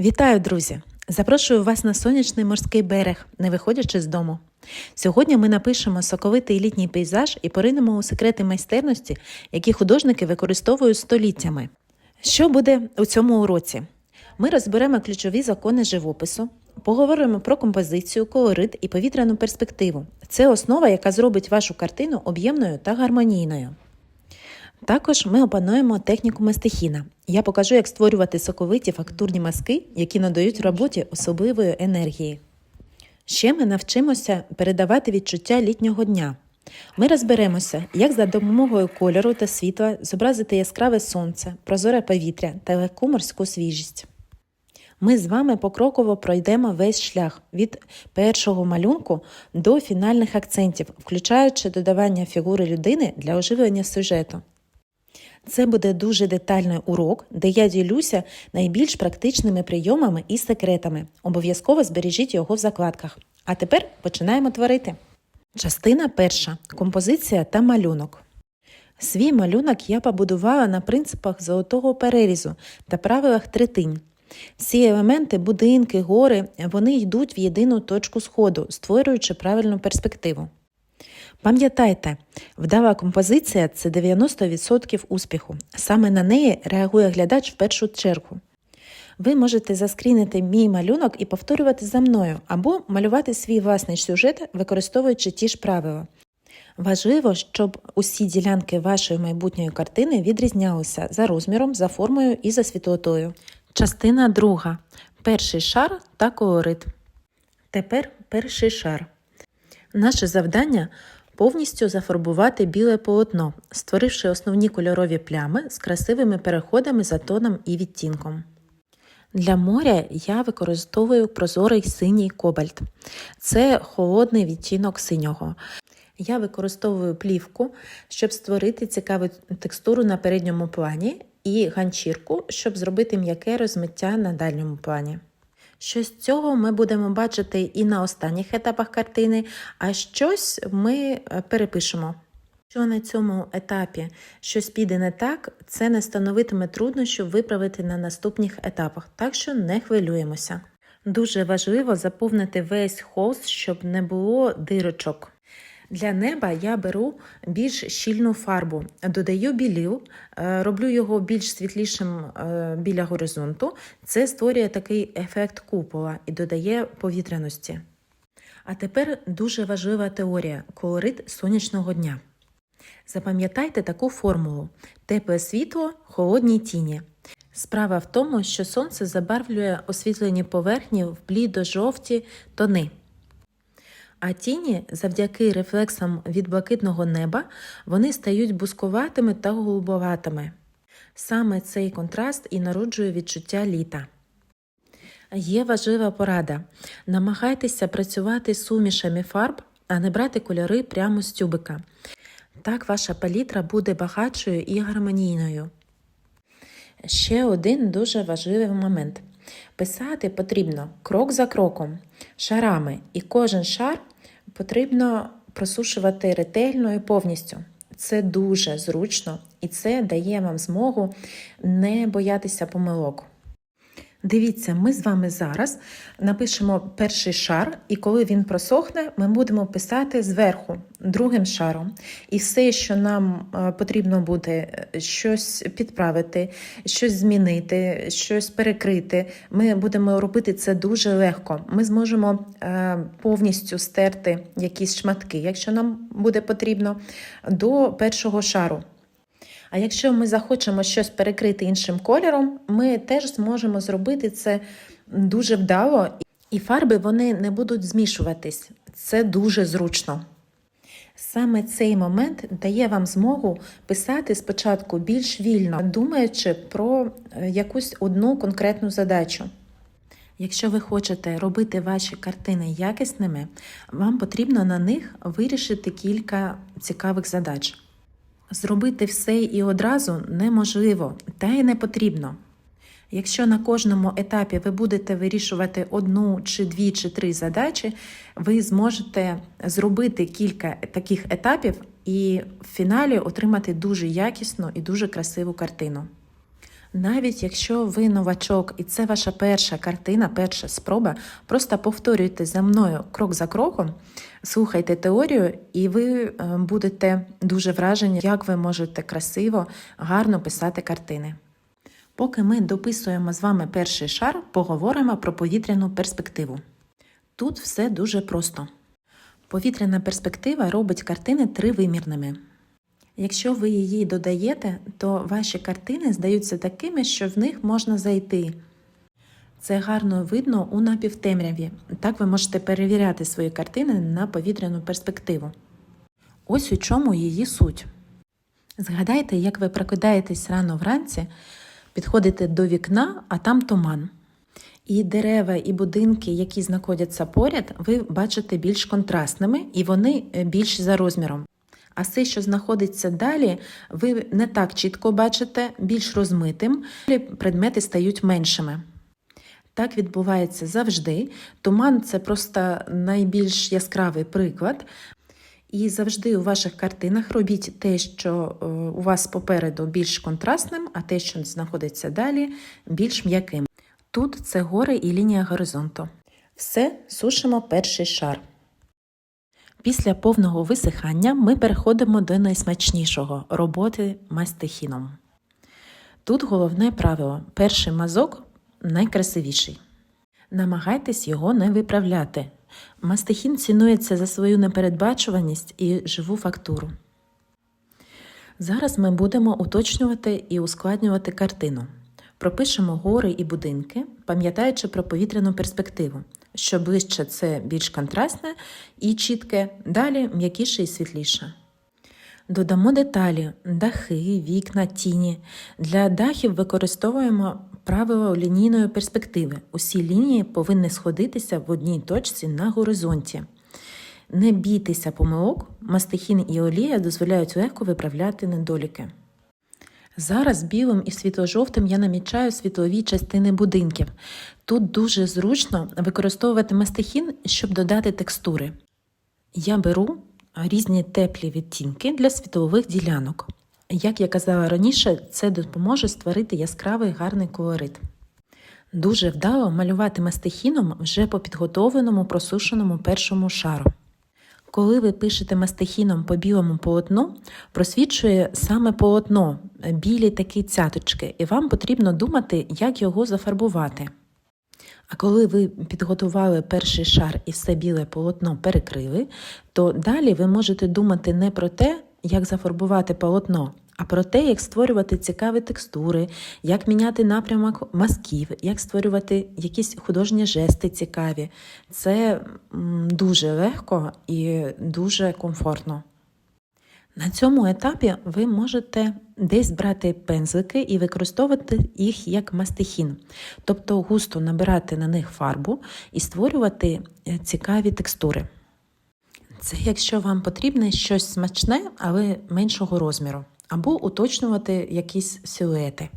Вітаю, друзі! Запрошую вас на сонячний морський берег, не виходячи з дому. Сьогодні ми напишемо соковитий літній пейзаж і поринемо у секрети майстерності, які художники використовують століттями. Що буде у цьому уроці? Ми розберемо ключові закони живопису, поговоримо про композицію, колорит і повітряну перспективу. Це основа, яка зробить вашу картину об'ємною та гармонійною. Також ми опануємо техніку мастихіна. Я покажу, як створювати соковиті фактурні мазки, які надають роботі особливої енергії. Ще ми навчимося передавати відчуття літнього дня. Ми розберемося, як за допомогою кольору та світла зобразити яскраве сонце, прозоре повітря та легку морську свіжість. Ми з вами покроково пройдемо весь шлях від першого малюнку до фінальних акцентів, включаючи додавання фігури людини для оживлення сюжету. Це буде дуже детальний урок, де я ділюся найбільш практичними прийомами і секретами. Обов'язково збережіть його в закладках. А тепер починаємо творити. Частина перша композиція та малюнок. Свій малюнок я побудувала на принципах золотого перерізу та правилах третинь. Всі елементи, будинки, гори, вони йдуть в єдину точку сходу, створюючи правильну перспективу. Пам'ятайте, вдала композиція це 90% успіху. Саме на неї реагує глядач в першу чергу. Ви можете заскрінити мій малюнок і повторювати за мною, або малювати свій власний сюжет, використовуючи ті ж правила. Важливо, щоб усі ділянки вашої майбутньої картини відрізнялися за розміром, за формою і за світлотою. Частина друга. Перший шар та колорит. Тепер перший шар. Наше завдання повністю зафарбувати біле полотно, створивши основні кольорові плями з красивими переходами за тоном і відтінком. Для моря я використовую прозорий синій кобальт. Це холодний відтінок синього. Я використовую плівку, щоб створити цікаву текстуру на передньому плані, і ганчірку, щоб зробити м'яке розмиття на дальньому плані. Щось цього ми будемо бачити і на останніх етапах картини, а щось ми перепишемо. Що на цьому етапі щось піде не так, це не становитиме труднощів виправити на наступних етапах, так що не хвилюємося. Дуже важливо заповнити весь холст, щоб не було дирочок. Для неба я беру більш щільну фарбу, додаю білів, роблю його більш світлішим біля горизонту. Це створює такий ефект купола і додає повітряності. А тепер дуже важлива теорія колорит сонячного дня. Запам'ятайте таку формулу: тепле світло, холодні тіні. Справа в тому, що сонце забарвлює освітлені поверхні в блідо-жовті тони. А тіні, завдяки рефлексам від блакитного неба, вони стають бускуватими та голубоватими. Саме цей контраст і народжує відчуття літа. Є важлива порада: намагайтеся працювати сумішами фарб, а не брати кольори прямо з тюбика. Так ваша палітра буде багатшою і гармонійною. Ще один дуже важливий момент. Писати потрібно крок за кроком, шарами, і кожен шар потрібно просушувати ретельно і повністю. Це дуже зручно і це дає вам змогу не боятися помилок. Дивіться, ми з вами зараз напишемо перший шар, і коли він просохне, ми будемо писати зверху другим шаром. І все, що нам потрібно буде щось підправити, щось змінити, щось перекрити, ми будемо робити це дуже легко. Ми зможемо повністю стерти якісь шматки, якщо нам буде потрібно, до першого шару. А якщо ми захочемо щось перекрити іншим кольором, ми теж зможемо зробити це дуже вдало, і фарби вони не будуть змішуватись. Це дуже зручно. Саме цей момент дає вам змогу писати спочатку більш вільно, думаючи про якусь одну конкретну задачу. Якщо ви хочете робити ваші картини якісними, вам потрібно на них вирішити кілька цікавих задач. Зробити все і одразу неможливо, та й не потрібно. Якщо на кожному етапі ви будете вирішувати одну, чи дві, чи три задачі, ви зможете зробити кілька таких етапів і в фіналі отримати дуже якісну і дуже красиву картину. Навіть якщо ви новачок і це ваша перша картина, перша спроба, просто повторюйте за мною крок за кроком, слухайте теорію, і ви е, будете дуже вражені, як ви можете красиво, гарно писати картини. Поки ми дописуємо з вами перший шар, поговоримо про повітряну перспективу. Тут все дуже просто. Повітряна перспектива робить картини тривимірними. Якщо ви її додаєте, то ваші картини здаються такими, що в них можна зайти. Це гарно видно у напівтемряві. Так ви можете перевіряти свої картини на повітряну перспективу. Ось у чому її суть. Згадайте, як ви прокидаєтесь рано вранці, підходите до вікна, а там туман. І дерева, і будинки, які знаходяться поряд, ви бачите більш контрастними і вони е, більш за розміром. А все, що знаходиться далі, ви не так чітко бачите, більш розмитим, предмети стають меншими. Так відбувається завжди. Туман це просто найбільш яскравий приклад. І завжди у ваших картинах робіть те, що е, у вас попереду більш контрастним, а те, що знаходиться далі, більш м'яким. Тут це гори і лінія горизонту. Все, сушимо перший шар. Після повного висихання ми переходимо до найсмачнішого роботи мастихіном. Тут головне правило: перший мазок найкрасивіший. Намагайтесь його не виправляти. Мастихін цінується за свою непередбачуваність і живу фактуру. Зараз ми будемо уточнювати і ускладнювати картину. Пропишемо гори і будинки, пам'ятаючи про повітряну перспективу. Що ближче це більш контрастне і чітке, далі м'якіше і світліше. Додамо деталі, дахи, вікна, тіні. Для дахів використовуємо правило лінійної перспективи. Усі лінії повинні сходитися в одній точці на горизонті. Не бійтеся помилок, мастихін і олія дозволяють легко виправляти недоліки. Зараз білим і світло-жовтим я намічаю світлові частини будинків. Тут дуже зручно використовувати мастихін, щоб додати текстури. Я беру різні теплі відтінки для світлових ділянок. Як я казала раніше, це допоможе створити яскравий гарний колорит. Дуже вдало малювати мастихіном вже по підготовленому просушеному першому шару. Коли ви пишете мастихіном по білому полотну, просвічує саме полотно, білі такі цяточки, і вам потрібно думати, як його зафарбувати. А коли ви підготували перший шар і все біле полотно перекрили, то далі ви можете думати не про те, як зафарбувати полотно, а про те, як створювати цікаві текстури, як міняти напрямок мазків, як створювати якісь художні жести цікаві. Це дуже легко і дуже комфортно. На цьому етапі ви можете десь брати пензлики і використовувати їх як мастихін, тобто густо набирати на них фарбу і створювати е, цікаві текстури. Це якщо вам потрібне щось смачне, але меншого розміру, або уточнювати якісь силуети.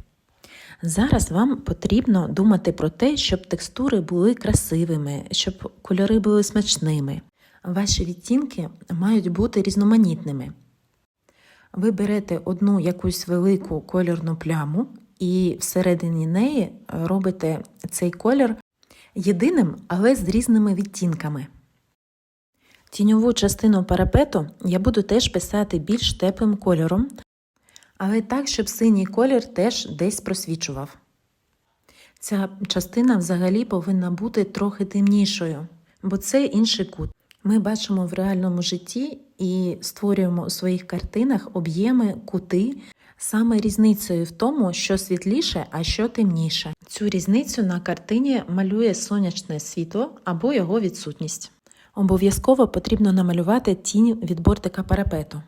Зараз вам потрібно думати про те, щоб текстури були красивими, щоб кольори були смачними. Ваші відтінки мають бути різноманітними. Ви берете одну якусь велику кольорну пляму і всередині неї робите цей колір єдиним, але з різними відтінками. Тіньову частину парапету я буду теж писати більш теплим кольором, але так, щоб синій колір теж десь просвічував. Ця частина взагалі повинна бути трохи темнішою, бо це інший кут. Ми бачимо в реальному житті і створюємо у своїх картинах об'єми, кути, саме різницею в тому, що світліше, а що темніше. Цю різницю на картині малює сонячне світло або його відсутність. Обов'язково потрібно намалювати тінь від бортика парапету.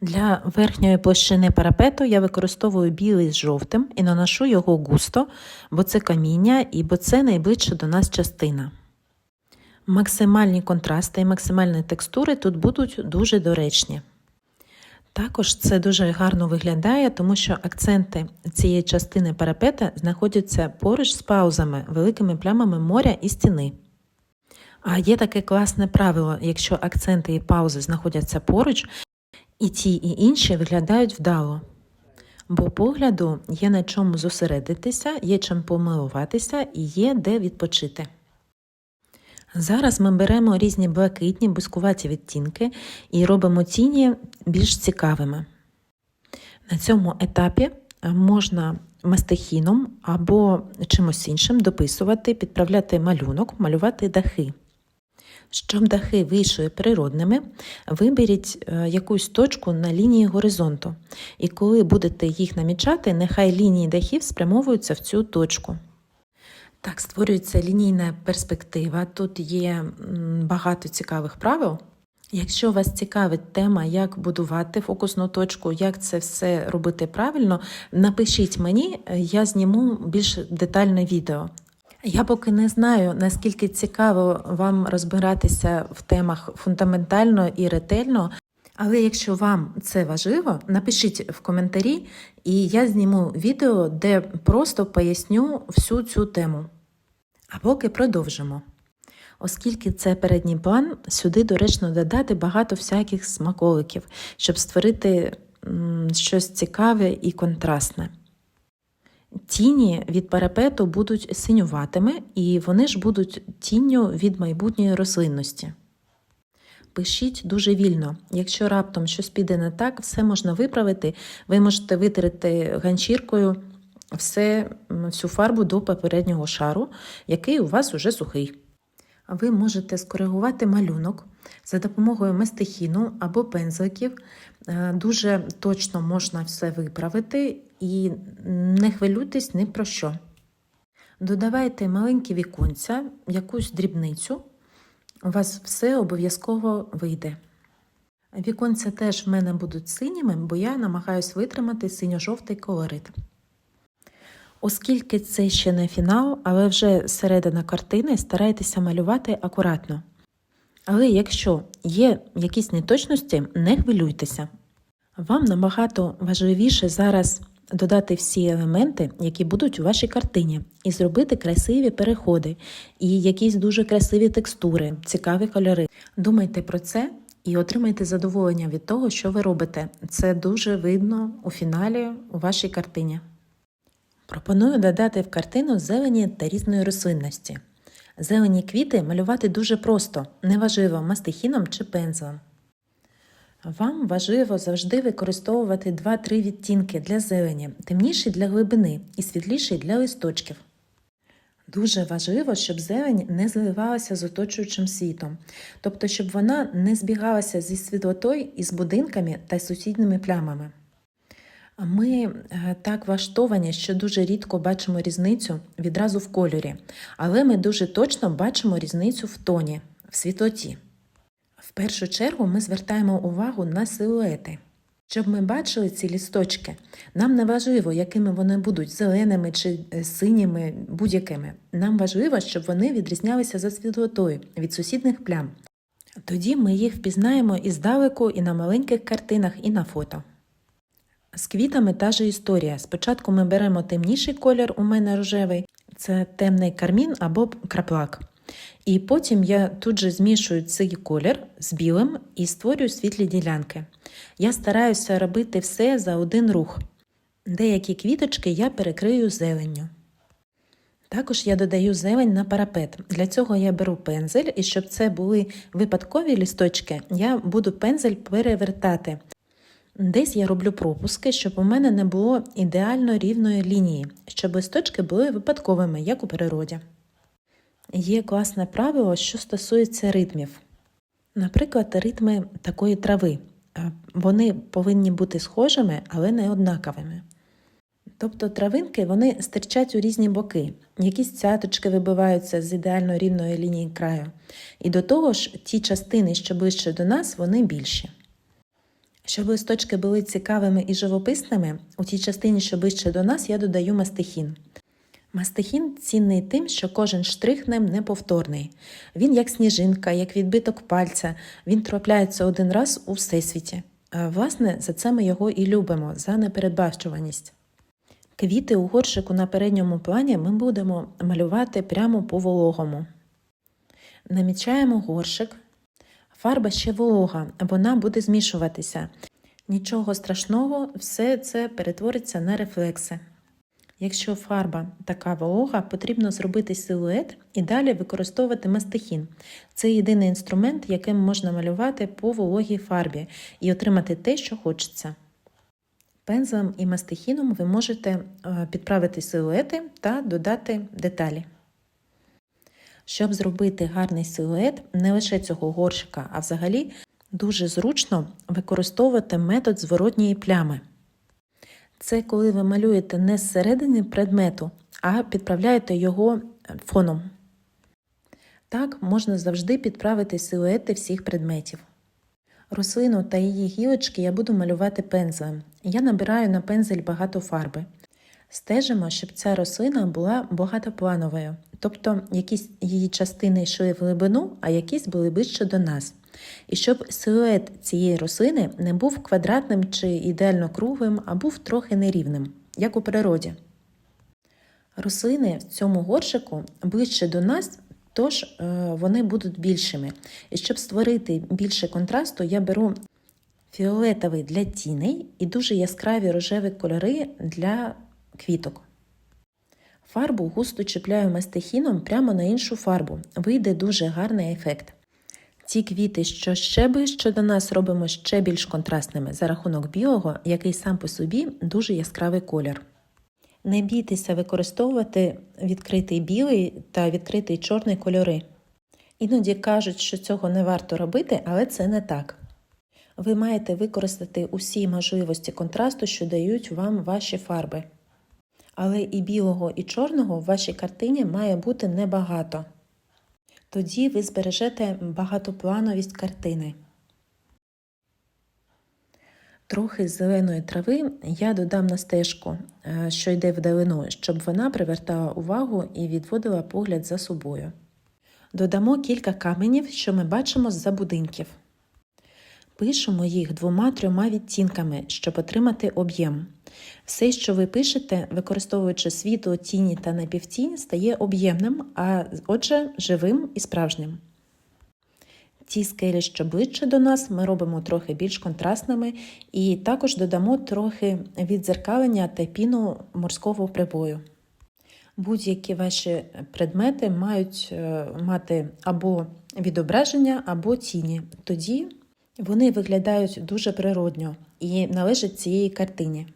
Для верхньої площини парапету я використовую білий з жовтим і наношу його густо, бо це каміння і бо це найближча до нас частина. Максимальні контрасти і максимальні текстури тут будуть дуже доречні. Також це дуже гарно виглядає, тому що акценти цієї частини парапета знаходяться поруч з паузами, великими плямами моря і стіни. А є таке класне правило: якщо акценти і паузи знаходяться поруч, і ті, і інші виглядають вдало. бо погляду є на чому зосередитися, є чим помилуватися і є де відпочити. Зараз ми беремо різні блакитні, бускуваті відтінки і робимо тіні більш цікавими. На цьому етапі е, можна мастихіном або чимось іншим дописувати, підправляти малюнок, малювати дахи. Щоб дахи вийшли природними, виберіть е, якусь точку на лінії горизонту. І коли будете їх намічати, нехай лінії дахів спрямовуються в цю точку. Так, створюється лінійна перспектива. Тут є багато цікавих правил. Якщо вас цікавить тема, як будувати фокусну точку, як це все робити правильно, напишіть мені, е, я зніму більш детальне відео. Я поки не знаю, наскільки цікаво вам розбиратися в темах фундаментально і ретельно. Але якщо вам це важливо, напишіть в коментарі, і я зніму відео, де просто поясню всю цю тему. А поки продовжимо. Оскільки це передній план, сюди доречно додати багато всяких смаколиків, щоб створити щось цікаве і контрастне. Тіні від парапету будуть синюватими, і вони ж будуть тінню від майбутньої рослинності. Пишіть дуже вільно. Якщо раптом щось піде не так, все можна виправити. Ви можете витерти ганчіркою все, всю фарбу до попереднього шару, який у вас уже сухий. Ви можете скоригувати малюнок за допомогою мастихіну або пензликів. Е, Дуже точно можна все виправити і не хвилюйтесь ні про що. Додавайте маленькі віконця, якусь дрібницю. У вас все обов'язково вийде. Віконця теж в мене будуть синіми, бо я намагаюсь витримати синьо-жовтий колорит. Оскільки це ще не фінал, але вже середина картини, старайтеся малювати акуратно. Але якщо є якісь неточності, не хвилюйтеся. Вам набагато важливіше зараз додати всі елементи, які будуть у вашій картині, і зробити красиві переходи, і якісь дуже красиві текстури, цікаві кольори. Думайте про це і отримайте задоволення від того, що ви робите. Це дуже видно у фіналі у вашій картині. Пропоную додати в картину зелені та різної рослинності. Зелені квіти малювати дуже просто, неважливо мастихіном чи пензлем. Вам важливо завжди використовувати 2-3 відтінки для зелені, темніший для глибини і світліший для листочків. Дуже важливо, щоб зелень не зливалася з оточуючим світом, тобто, щоб вона не збігалася зі світлотою із будинками та сусідніми плямами. Ми е, так влаштовані, що дуже рідко бачимо різницю відразу в кольорі, але ми дуже точно бачимо різницю в тоні, в світлоті. В першу чергу ми звертаємо увагу на силуети. Щоб ми бачили ці лісточки, нам не важливо, якими вони будуть зеленими чи е, синіми, будь-якими. Нам важливо, щоб вони відрізнялися за світлотою від сусідних плям. Тоді ми їх впізнаємо і здалеку, і на маленьких картинах, і на фото. З квітами та же історія. Спочатку ми беремо темніший колір, у мене рожевий, це темний кармін або краплак. І потім я тут же змішую цей колір з білим і створюю світлі ділянки. Я стараюся робити все за один рух. Деякі квіточки я перекрию зеленню. Також я додаю зелень на парапет. Для цього я беру пензель, і щоб це були випадкові лісточки, я буду пензель перевертати. Десь я роблю пропуски, щоб у мене не було ідеально рівної лінії, щоб листочки були випадковими, як у природі. Є класне правило, що стосується ритмів. Наприклад, ритми такої трави. Е, Вони повинні бути схожими, але не однаковими. Тобто травинки вони стирчать у різні боки, якісь цяточки вибиваються з ідеально рівної лінії краю. І до того ж, ті частини, що ближче до нас, вони більші. Щоб листочки були цікавими і живописними, у тій частині, що ближче до нас, я додаю мастихін. Мастихін цінний тим, що кожен штрих ним неповторний. Він як сніжинка, як відбиток пальця, він трапляється один раз у всесвіті. Власне, за це ми його і любимо, за непередбачуваність. Квіти у горшику на передньому плані ми будемо малювати прямо по вологому. Намічаємо горшик. Фарба ще волога, вона буде змішуватися. Нічого страшного, все це перетвориться на рефлекси. Якщо фарба така волога, потрібно зробити силует і далі використовувати мастихін. Це єдиний інструмент, яким можна малювати по вологій фарбі і отримати те, що хочеться. Пензлем і мастихіном ви можете е, підправити силуети та додати деталі. Щоб зробити гарний силует не лише цього горщика, а взагалі дуже зручно використовувати метод зворотньої плями. Це коли ви малюєте не зсередини предмету, а підправляєте його фоном. Так можна завжди підправити силуети всіх предметів. Рослину та її гілочки я буду малювати пензлем. Я набираю на пензель багато фарби. Стежимо, щоб ця рослина була багатоплановою, тобто якісь її частини йшли в глибину, а якісь були ближче до нас. І щоб силует цієї рослини не був квадратним чи ідеально круглим, а був трохи нерівним, як у природі. Рослини в цьому горшику ближче до нас, тож е, вони будуть більшими. І щоб створити більше контрасту, я беру фіолетовий для тіней і дуже яскраві рожеві кольори для квіток. Фарбу густо чіпляю мастихіном прямо на іншу фарбу. Вийде дуже гарний ефект. Ті квіти, що ще ближче до нас, робимо ще більш контрастними за рахунок білого, який сам по собі дуже яскравий колір. Не бійтеся використовувати відкритий білий та відкритий чорний кольори. Іноді кажуть, що цього не варто робити, але це не так. Ви маєте використати усі можливості контрасту, що дають вам ваші фарби. Але і білого, і чорного в вашій картині має бути небагато. Тоді ви збережете багатоплановість картини. Трохи зеленої трави я додам на стежку, е, що йде вдалину, щоб вона привертала увагу і відводила погляд за собою. Додамо кілька каменів, що ми бачимо з-за будинків. Пишемо їх двома-трьома відтінками, щоб отримати об'єм. Все, що ви пишете, використовуючи світло, тіні та напівтінь, стає об'ємним, а отже, живим і справжнім. Ті скелі, що ближче до нас, ми робимо трохи більш контрастними і також додамо трохи віддзеркалення та піну морського прибою. Будь-які ваші предмети мають е, мати або відображення, або тіні. Тоді вони виглядають дуже природньо і належать цієї картині.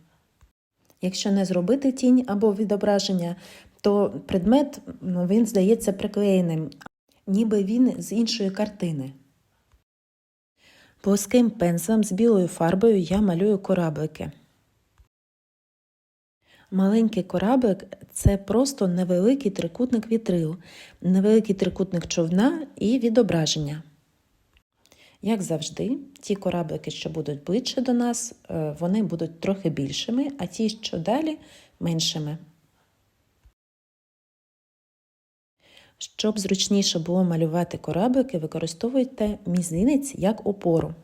Якщо не зробити тінь або відображення, то предмет ну, він здається приклеєним, ніби він з іншої картини. Плоским пензлем з білою фарбою я малюю кораблики. Маленький кораблик це просто невеликий трикутник вітрил, невеликий трикутник човна і відображення. Як завжди, ті кораблики, що будуть ближче до нас, е, вони будуть трохи більшими, а ті, що далі меншими. Щоб зручніше було малювати кораблики, використовуйте мізинець як опору.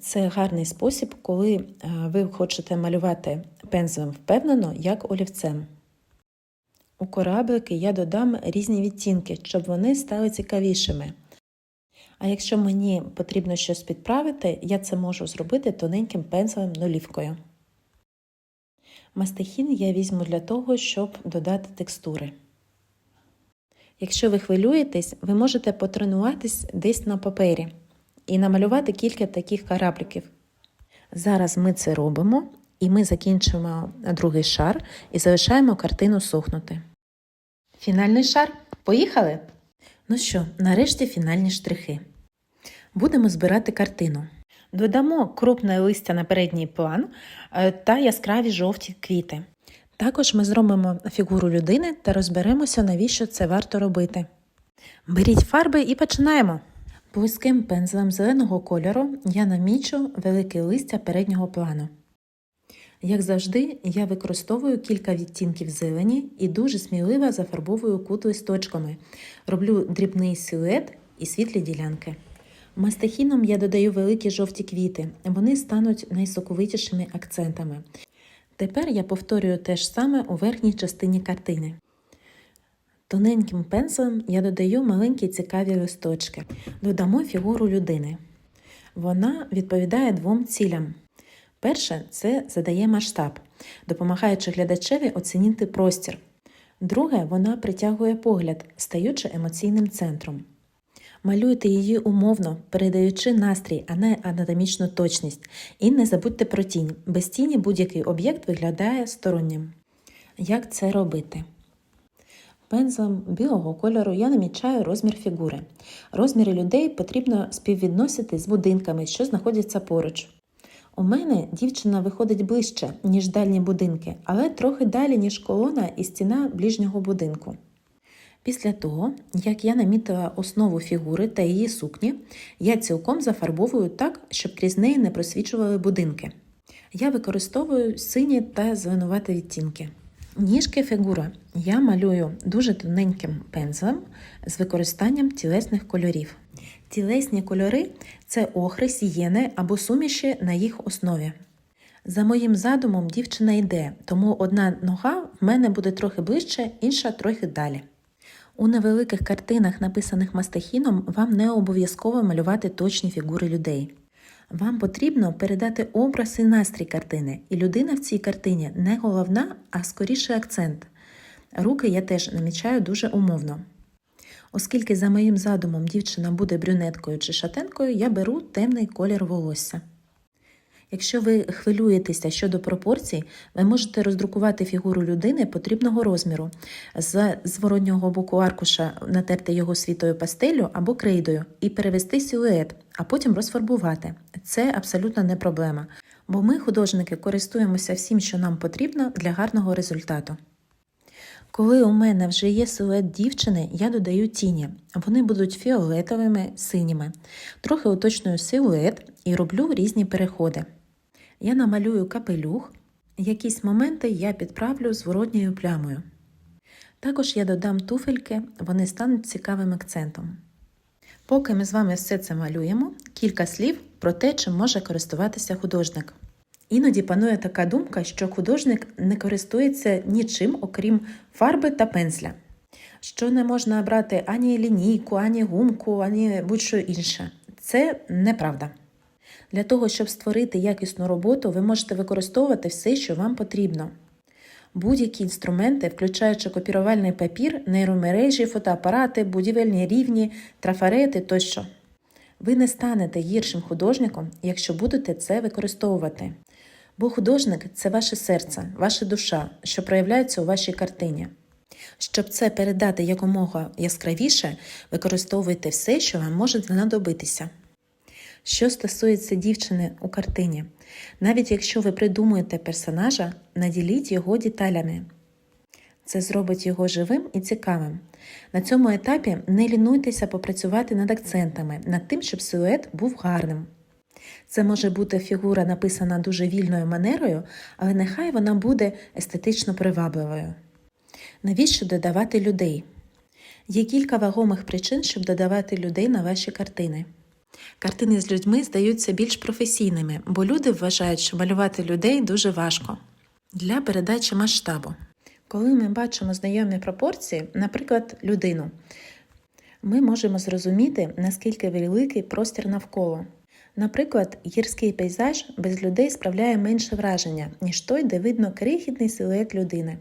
Це гарний спосіб, коли е, ви хочете малювати пензлем впевнено, як олівцем. У кораблики я додам різні відтінки, щоб вони стали цікавішими. А якщо мені потрібно щось підправити, я це можу зробити тоненьким пензлем нулівкою. Мастихін я візьму для того, щоб додати текстури. Якщо ви хвилюєтесь, ви можете потренуватись десь на папері і намалювати кілька таких корабликів. Зараз ми це робимо, і ми закінчимо другий шар і залишаємо картину сохнути. Фінальний шар. Поїхали! Ну що, нарешті фінальні штрихи. Будемо збирати картину. Додамо крупне листя на передній план е, та яскраві жовті квіти. Також ми зробимо фігуру людини та розберемося, навіщо це варто робити. Беріть фарби і починаємо. Близьким пензлем зеленого кольору я намічу велике листя переднього плану. Як завжди, я використовую кілька відтінків зелені і дуже сміливо зафарбовую кут листочками. Роблю дрібний силует і світлі ділянки. Мастихіном я додаю великі жовті квіти, вони стануть найсоковитішими акцентами. Тепер я повторюю те ж саме у верхній частині картини. Тоненьким пензлем я додаю маленькі цікаві листочки, додамо фігуру людини. Вона відповідає двом цілям. Перше це задає масштаб, допомагаючи глядачеві оцінити простір. Друге, вона притягує погляд, стаючи емоційним центром. Малюйте її умовно, передаючи настрій, а не анатомічну точність. І не забудьте про тінь. Без тіні будь-який об'єкт виглядає стороннім. Як це робити? Пензлем білого кольору я намічаю розмір фігури. Розміри людей потрібно співвідносити з будинками, що знаходяться поруч. У мене дівчина виходить ближче, ніж дальні будинки, але трохи далі, ніж колона і стіна ближнього будинку. Після того, як я намітила основу фігури та її сукні, я цілком зафарбовую так, щоб крізь неї не просвічували будинки. Я використовую сині та зеленувати відтінки. Ніжки фігури я малюю дуже тоненьким пензлем з використанням тілесних кольорів. Тілесні кольори це охри, сієни або суміші на їх основі. За моїм задумом дівчина йде, тому одна нога в мене буде трохи ближче, інша трохи далі. У невеликих картинах, написаних мастихіном, вам не обов'язково малювати точні фігури людей. Вам потрібно передати образ і настрій картини, і людина в цій картині не головна, а скоріше акцент. Руки я теж намічаю дуже умовно. Оскільки за моїм задумом дівчина буде брюнеткою чи шатенкою, я беру темний колір волосся. Якщо ви хвилюєтеся щодо пропорцій, ви можете роздрукувати фігуру людини потрібного розміру, з зворотнього боку аркуша натерти його світою пастелю або крейдою і перевести силует, а потім розфарбувати. Це абсолютно не проблема, бо ми, художники, користуємося всім, що нам потрібно для гарного результату. Коли у мене вже є силует дівчини, я додаю тіні. Вони будуть фіолетовими, синіми. Трохи уточную силует і роблю різні переходи. Я намалюю капелюх, якісь моменти я підправлю зворотньою плямою. Також я додам туфельки, вони стануть цікавим акцентом. Поки ми з вами все це малюємо, кілька слів про те, чим може користуватися художник. Іноді панує така думка, що художник не користується нічим, окрім фарби та пензля, що не можна брати ані лінійку, ані гумку, ані будь-що інше. Це неправда. Для того, щоб створити якісну роботу, ви можете використовувати все, що вам потрібно. Будь-які інструменти, включаючи копірувальний папір, нейромережі, фотоапарати, будівельні рівні, трафарети тощо. Ви не станете гіршим художником, якщо будете це використовувати. Бо художник це ваше серце, ваша душа, що проявляється у вашій картині. Щоб це передати якомога яскравіше, використовуйте все, що вам може знадобитися. Що стосується дівчини у картині, навіть якщо ви придумуєте персонажа, наділіть його деталями. Це зробить його живим і цікавим. На цьому етапі не лінуйтеся попрацювати над акцентами, над тим, щоб силует був гарним. Це може бути фігура, написана дуже вільною манерою, але нехай вона буде естетично привабливою. Навіщо додавати людей? Є кілька вагомих причин, щоб додавати людей на ваші картини. Картини з людьми здаються більш професійними, бо люди вважають, що малювати людей дуже важко. Для передачі масштабу. Коли ми бачимо знайомі пропорції, наприклад, людину, ми можемо зрозуміти, наскільки великий простір навколо. Наприклад, гірський пейзаж без людей справляє менше враження, ніж той, де видно крихітний силует людини.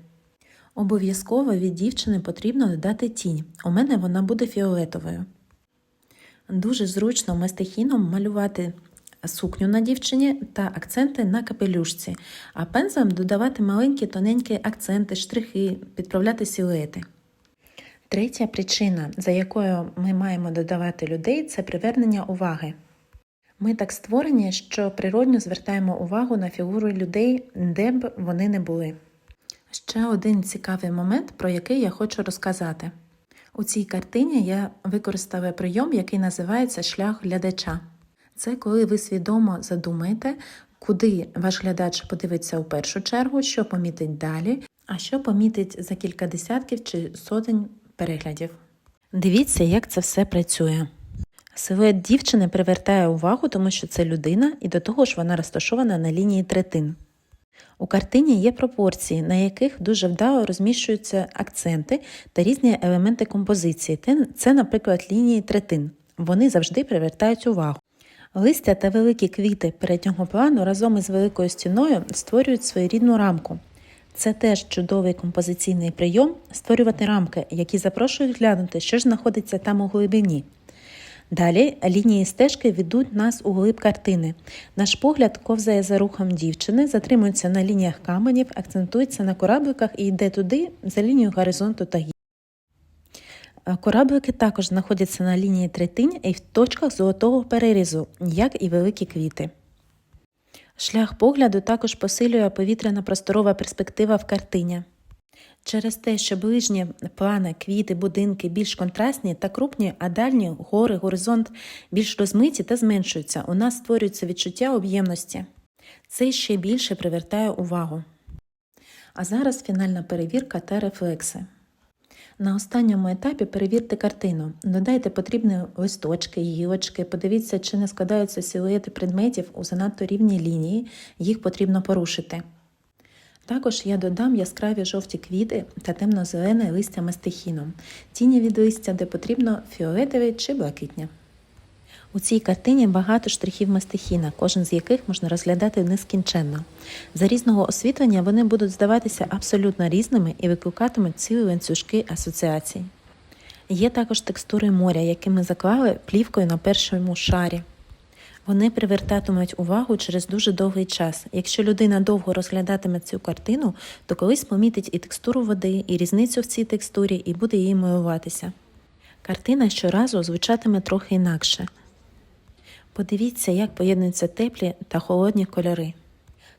Обов'язково від дівчини потрібно додати тінь. У мене вона буде фіолетовою. Дуже зручно мастихіном малювати сукню на дівчині та акценти на капелюшці, а пензлем додавати маленькі тоненькі акценти, штрихи, підправляти силуети. Третя причина, за якою ми маємо додавати людей, це привернення уваги. Ми так створені, що природньо звертаємо увагу на фігури людей, де б вони не були. Ще один цікавий момент, про який я хочу розказати. У цій картині я використала прийом, який називається шлях глядача. Це коли ви свідомо задумаєте, куди ваш глядач подивиться у першу чергу, що помітить далі, а що помітить за кілька десятків чи сотень переглядів. Дивіться, як це все працює. Силует дівчини привертає увагу, тому що це людина, і до того ж вона розташована на лінії третин. У картині є пропорції, на яких дуже вдало розміщуються акценти та різні елементи композиції. Це, наприклад, лінії третин. Вони завжди привертають увагу. Листя та великі квіти переднього плану разом із великою стіною створюють своєрідну рамку. Це теж чудовий композиційний прийом створювати рамки, які запрошують глянути, що ж знаходиться там у глибині. Далі лінії стежки ведуть нас у глиб картини. Наш погляд ковзає за рухом дівчини, затримується на лініях каменів, акцентується на корабликах і йде туди за лінією горизонту та гір. Е, Кораблики також знаходяться на лінії третинь і в точках золотого перерізу, як і великі квіти. Шлях погляду також посилює повітряна просторова перспектива в картині. Через те, що ближні плани, квіти, будинки більш контрастні та крупні, а дальні гори, горизонт більш розмиті та зменшуються, у нас створюється відчуття об'ємності. Це ще більше привертає увагу. А зараз фінальна перевірка та рефлекси. На останньому етапі перевірте картину. Додайте потрібні листочки, гілочки, подивіться, чи не складаються силуети предметів у занадто рівній лінії, їх потрібно порушити. Також я додам яскраві жовті квіти та темно-зелене листя мастихіном, тіні від листя, де потрібно фіолетові чи блакитні. У цій картині багато штрихів мастихіна, кожен з яких можна розглядати нескінченно. За різного освітлення вони будуть здаватися абсолютно різними і викликатимуть цілі ланцюжки асоціацій. Є також текстури моря, які ми заклали плівкою на першому шарі. Вони привертатимуть увагу через дуже довгий час. Якщо людина довго розглядатиме цю картину, то колись помітить і текстуру води, і різницю в цій текстурі, і буде її милуватися. Картина щоразу звучатиме трохи інакше. Подивіться, як поєднуються теплі та холодні кольори.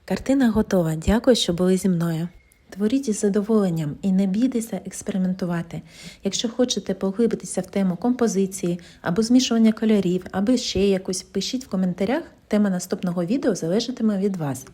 Картина готова. Дякую, що були зі мною. Творіть із задоволенням і не бійтеся експериментувати. Якщо хочете поглибитися в тему композиції або змішування кольорів, або ще якось, пишіть в коментарях. Тема наступного відео залежатиме від вас.